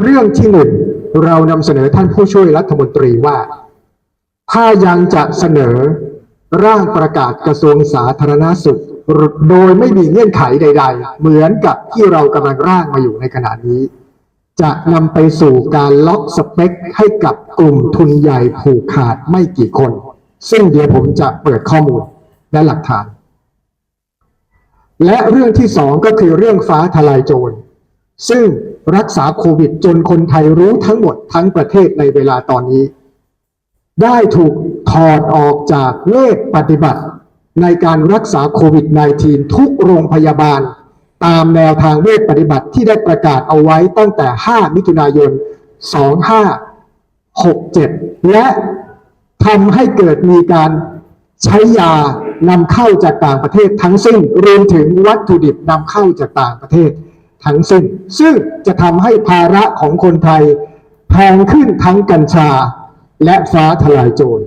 เรื่องที่หนึ่งเรานำเสนอท่านผู้ช่วยรัฐมนตรีว่า ถ้ายังจะเสนอร่างประกาศกระทรวงสาธารณาสุข โดยไม่มีเงื่อนไขใด ๆ เหมือนกับที่เรากำลังร่างมาอยู่ในขณะนี้ จะนำไปสู่การล็อกสเปคให้กับกลุ่มทุนใหญ่ผูกขาดไม่กี่คน ซึ่งเดี๋ยวผมจะเปิดข้อมูลและหลักฐาน และเรื่องที่สองก็คือเรื่องฟ้าทลายโจร ซึ่ง รักษาโควิด จนคนไทยรู้ทั้งหมดทั้งประเทศในเวลาตอนนี้ ได้ถูกถอดออกจากเลขปฏิบัติ ในการรักษาโควิด -19 ทุกโรงพยาบาล ตามแนวทางเวทปฏิบัติที่ได้ประกาศเอาไว้ตั้งแต่ 5 มิถุนายน 2567 และทำให้เกิดมีการใช้ยานำเข้าจากต่างประเทศทั้งสิ้นรวมถึงวัตถุดิบนำเข้าจากต่างประเทศ ทั้งสิ้น ซึ่งจะทำให้ภาระของคนไทยแพงขึ้นทั้งกัญชาและฟ้าทลายโจร